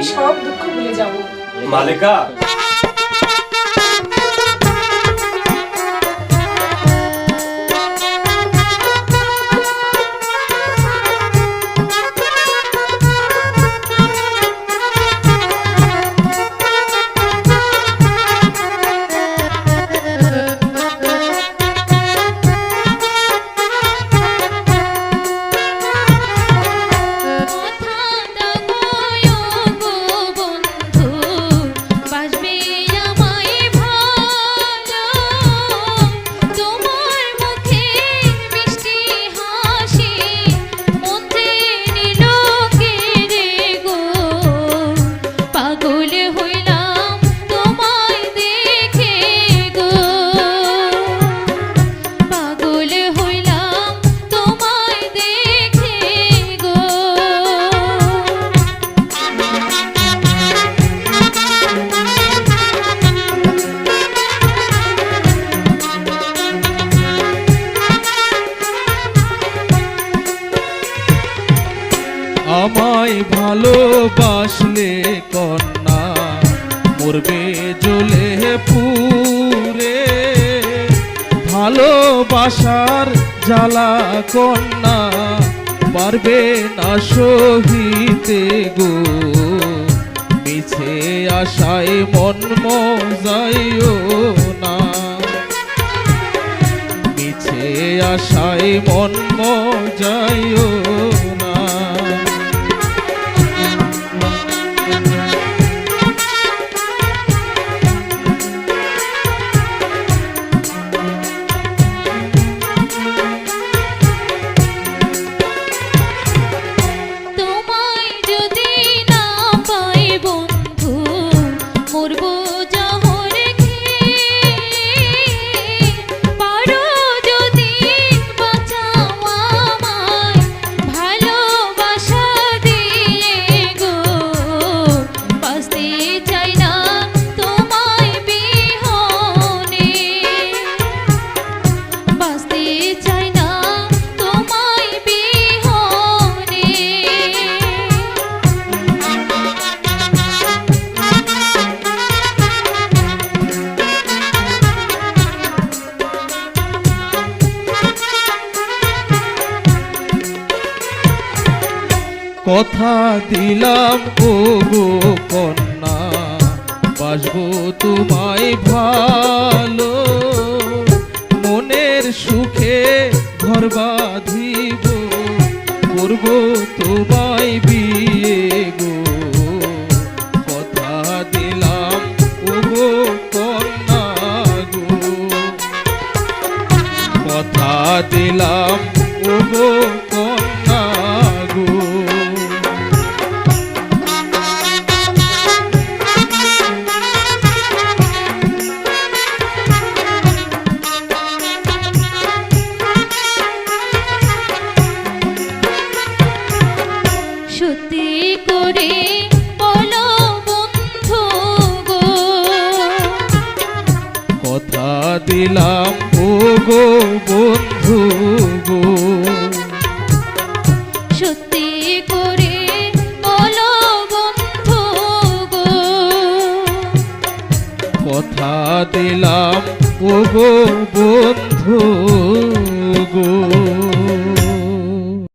আমি সব দুঃখ ভুলে যাব। মালেকা! ভালোবাসলে কন্যা, মরবে জ্বলে পুরে ভালোবাসার জ্বালা কন্যা, পারবে না সহিতে গো। মিছে আশায় মন মজাইও না। মিছে আশায় মন মজাইও কথা দিলাম গো কন্যা। বাসবো তোমায় ভালো। মনের সুখে ঘর বাঁধিব। করব তোমায় বিয়ে। দিলাম ও গো বন্ধু গো। সত্যি করে বলো বন্ধু গো। কথা দিলাম ও গো। বন্ধু